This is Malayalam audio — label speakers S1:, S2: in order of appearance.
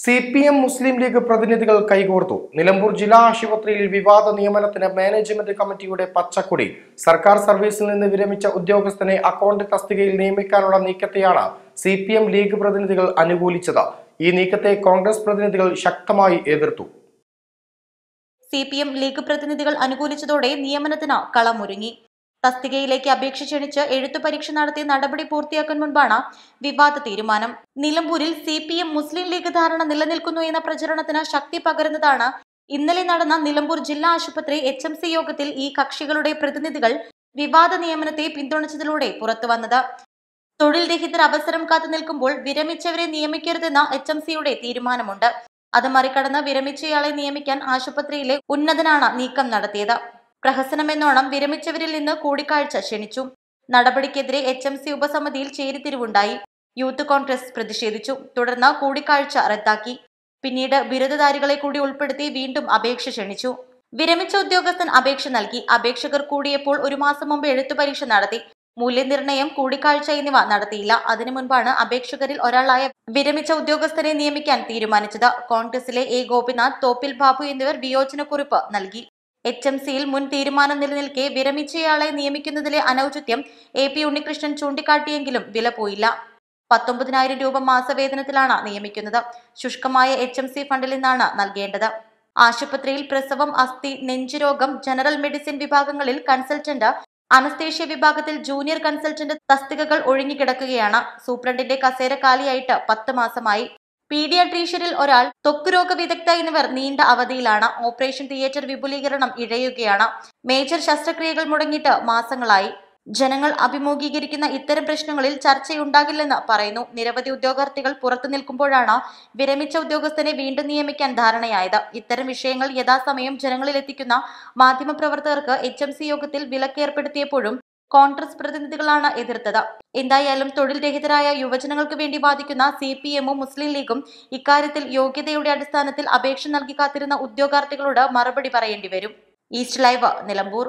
S1: C P M Muslim League പ്രതിനിധികൾ കൈകോർത്തു. നിലമ്പൂർ ജില്ലാ ആശുപത്രിയിൽ വിവാദ നിയമനത്തിന് മാനേജ്മെന്റ് കമ്മിറ്റിയുടെ പച്ചക്കൊടി. സർക്കാർ സർവീസിൽ നിന്ന് വിരമിച്ച ഉദ്യോഗസ്ഥനെ അക്കൗണ്ട് തസ്തികയിൽ നിയമിക്കാനുള്ള നീക്കത്തെയാണ് സി ലീഗ് പ്രതിനിധികൾ അനുകൂലിച്ചത്. ഈ നീക്കത്തെ കോൺഗ്രസ് പ്രതിനിധികൾ ശക്തമായി എതിർത്തു.
S2: സി പി എം ലീഗ് പ്രതിനിധികൾ അനുകൂലിച്ചതോടെ നിയമനത്തിന് കളമൊരുങ്ങി. തസ്തികയിലേക്ക് അപേക്ഷ ക്ഷണിച്ച് എഴുത്തു പരീക്ഷ നടത്തി നടപടി പൂർത്തിയാക്കാൻ മുൻപാണ് വിവാദ തീരുമാനം. നിലമ്പൂരിൽ C P M Muslim League ധാരണ നിലനിൽക്കുന്നു എന്ന പ്രചരണത്തിന് ശക്തി പകരുന്നതാണ് ഇന്നലെ നടന്ന നിലമ്പൂർ ജില്ലാ ആശുപത്രി എച്ച് എം സി യോഗത്തിൽ ഈ കക്ഷികളുടെ പ്രതിനിധികൾ വിവാദ നിയമനത്തെ പിന്തുണച്ചതിലൂടെ പുറത്തുവന്നത്. തൊഴിൽ രഹിതർ അവസരം കാത്തു നിൽക്കുമ്പോൾ വിരമിച്ചവരെ നിയമിക്കരുതെന്ന എച്ച് എം സിയുടെ തീരുമാനമുണ്ട്. അത് മറികടന്ന് വിരമിച്ചയാളെ നിയമിക്കാൻ ആശുപത്രിയിലെ ഉന്നതനാണ് നീക്കം നടത്തിയത്. പ്രഹസനമെന്നോണം വിരമിച്ചവരിൽ നിന്ന് കൂടിക്കാഴ്ച ക്ഷണിച്ചു. നടപടിക്കെതിരെ എച്ച് എം സി ഉപസമിതിയിൽ ചേരിതിരിവുണ്ടായി. യൂത്ത് കോൺഗ്രസ് പ്രതിഷേധിച്ചു. തുടർന്ന് കൂടിക്കാഴ്ച റദ്ദാക്കി. പിന്നീട് ബിരുദധാരികളെ കൂടി ഉൾപ്പെടുത്തി വീണ്ടും അപേക്ഷ ക്ഷണിച്ചു. വിരമിച്ച ഉദ്യോഗസ്ഥൻ അപേക്ഷ നൽകി. അപേക്ഷകർ കൂടിയപ്പോൾ ഒരു മാസം മുമ്പ് എഴുത്തു പരീക്ഷ നടത്തി. മൂല്യനിർണയം കൂടിക്കാഴ്ച എന്നിവ നടത്തിയില്ല. അതിനു മുൻപാണ് അപേക്ഷകരിൽ ഒരാളായ വിരമിച്ച ഉദ്യോഗസ്ഥനെ നിയമിക്കാൻ തീരുമാനിച്ചത്. കോൺഗ്രസിലെ എ ഗോപിനാഥ് തോപ്പിൽ ബാബു എന്നിവർ വിയോജനക്കുറിപ്പ് നൽകി. എച്ച് എം സിയിൽ മുൻ തീരുമാനം നിലനിൽക്കെ വിരമിച്ചയാളെ നിയമിക്കുന്നതിലെ അനൌചിത്യം എ പി ഉണ്ണികൃഷ്ണൻ ചൂണ്ടിക്കാട്ടിയെങ്കിലും വില പോയില്ല. പത്തൊമ്പതിനായിരം രൂപ മാസവേതനത്തിലാണ് നിയമിക്കുന്നത്. ശുഷ്കമായ എച്ച് എം സി ഫണ്ടിൽ നിന്നാണ് നൽകേണ്ടത്. ആശുപത്രിയിൽ പ്രസവം അസ്ഥി നെഞ്ചുരോഗം ജനറൽ മെഡിസിൻ വിഭാഗങ്ങളിൽ കൺസൾട്ടന്റ് അനസ്തേഷ്യ വിഭാഗത്തിൽ ജൂനിയർ കൺസൾട്ടന്റ് തസ്തികകൾ ഒഴിഞ്ഞുകിടക്കുകയാണ്. സൂപ്രണ്ടിന്റെ കസേര കാലിയായിട്ട് പത്ത് മാസമായി. പീഡിയാട്രീഷ്യനിൽ ഒരാൾ തൊക്കു വിദഗ്ധ എന്നിവർ നീണ്ട അവധിയിലാണ് ഓപ്പറേഷൻ തിയേറ്റർ വിപുലീകരണം ഇഴയുകയാണ്. മേജർ ശസ്ത്രക്രിയകൾ മുടങ്ങിയിട്ട് മാസങ്ങളായി. ജനങ്ങൾ അഭിമുഖീകരിക്കുന്ന ഇത്തരം പ്രശ്നങ്ങളിൽ ചർച്ചയുണ്ടാകില്ലെന്ന് പറയുന്നു. നിരവധി ഉദ്യോഗാർത്ഥികൾ പുറത്തു നിൽക്കുമ്പോഴാണ് വിരമിച്ച ഉദ്യോഗസ്ഥനെ വീണ്ടും നിയമിക്കാൻ ധാരണയായത്. ഇത്തരം വിഷയങ്ങൾ യഥാസമയം ജനങ്ങളിലെത്തിക്കുന്ന മാധ്യമപ്രവർത്തകർക്ക് എച്ച് യോഗത്തിൽ വിലക്കേർപ്പെടുത്തിയപ്പോഴും കോൺഗ്രസ് പ്രതിനിധികളാണ് എതിർത്തത്. എന്തായാലും തൊഴിൽ രഹിതരായ യുവജനങ്ങൾക്ക് വേണ്ടി വാദിക്കുന്ന സി പി എമ്മും മുസ്ലിം ലീഗും ഇക്കാര്യത്തിൽ യോഗ്യതയുടെ അടിസ്ഥാനത്തിൽ അപേക്ഷ നൽകി കാത്തിരുന്ന ഉദ്യോഗാർത്ഥികളോട് മറുപടി പറയേണ്ടി വരും. East live Nilambur.